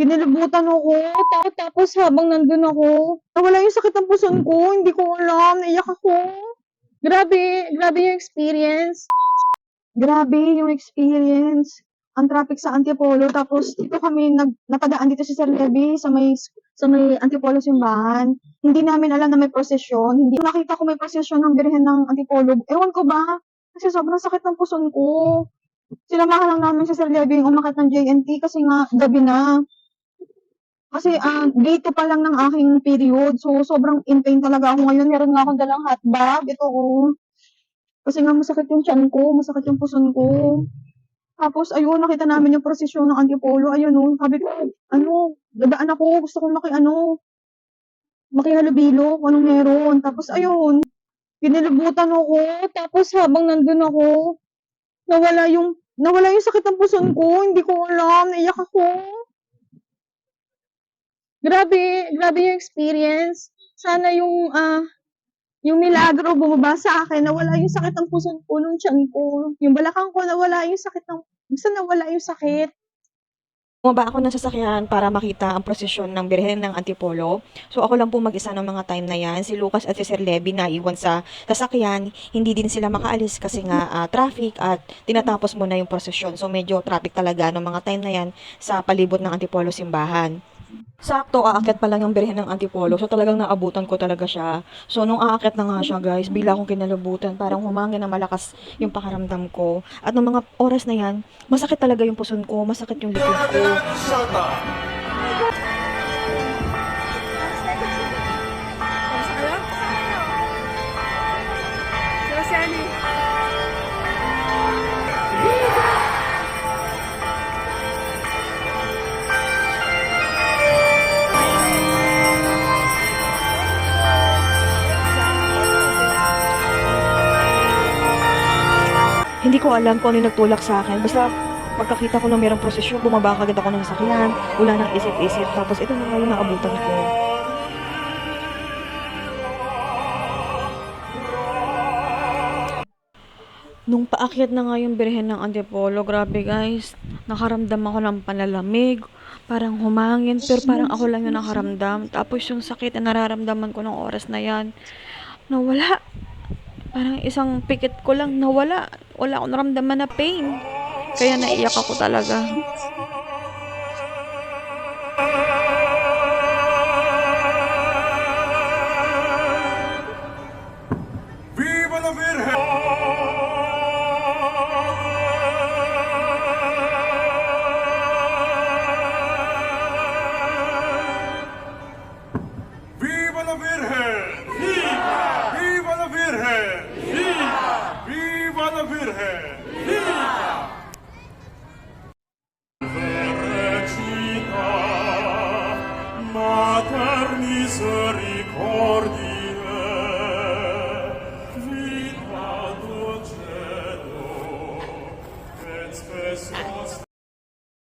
Kinilabutan ako, tapos, tapos habang nandun ako, nawala yung sakit ng puson ko, hindi ko alam, naiyak ako. Grabe, grabe yung experience. Grabe yung experience. Ang traffic sa Antipolo, tapos dito kami nag, napadaan dito si Sir Levy sa may, sa may Antipolo simbahan. Hindi namin alam na may prosesyon. Hindi nakita ko may prosesyon ng Birhen ng Antipolo. Ewan ko ba? Kasi sobrang sakit ng puson ko. Sinamahan lang namin si Sir Levy yung umakit ng JNT kasi nga gabi na. Kasi ah, day 2 pa lang ng aking period. So, sobrang in pain talaga ako ngayon. Meron nga akong dalang hot bag. Ito, oh. Kasi nga masakit yung tiyan ko, masakit yung puson ko. Tapos, ayun, nakita namin yung prosesyon ng Antipolo. Ayun, oh. Sabi ko, ano, dadaan ako. Gusto kong maki, ano, makihalubilo kung anong meron. Tapos, ayun, kinilabutan ako. Tapos, habang nandun ako, nawala yung, nawala yung sakit ng puson ko. Hindi ko alam. Naiyak ako. Grabe, grabe yung experience. Sana yung, ah, yung milagro bumaba sa akin, nawala yung sakit ng puson ko, nung tiyan ko. Yung balakang ko, nawala yung sakit ng, basta nawala yung sakit. Bumaba ako ng sasakyan para makita ang prosesyon ng Birhen ng Antipolo. So ako lang po mag-isa ng mga time na yan. Si Lucas at si Sir Levy naiwan sa sasakyan. Hindi din sila makaalis kasi nga ah, traffic at tinatapos mo na yung prosesyon. So medyo traffic talaga ng mga time na yan sa palibot ng Antipolo simbahan. Sakto, aakyat pa lang yung birhen ng Antipolo. So talagang naabutan ko talaga siya. So nung aakyat na nga siya guys, bigla akong kinalabutan. Parang humangin na malakas yung pakaramdam ko. At nung mga oras na yan, masakit talaga yung puson ko, masakit yung likod ko. Ko alam kung ano yung nagtulak sa akin. Basta pagkakita ko na mayroong prosesyon, bumaba kagad ako ng sasakyan. Wala nang isip-isip. Tapos ito na yung naabutan ko. Nung paakyat na nga yung birhen ng Antipolo, grabe guys, nakaramdam ako ng panalamig, parang humangin, pero parang ako lang yung nakaramdam. Tapos yung sakit na nararamdaman ko ng oras na yan, nawala. Parang isang pikit ko lang nawala. Wala akong naramdaman na pain. Kaya naiyak ako talaga. Santa Virgen! Viva! Verecita, Mater Misericordiae,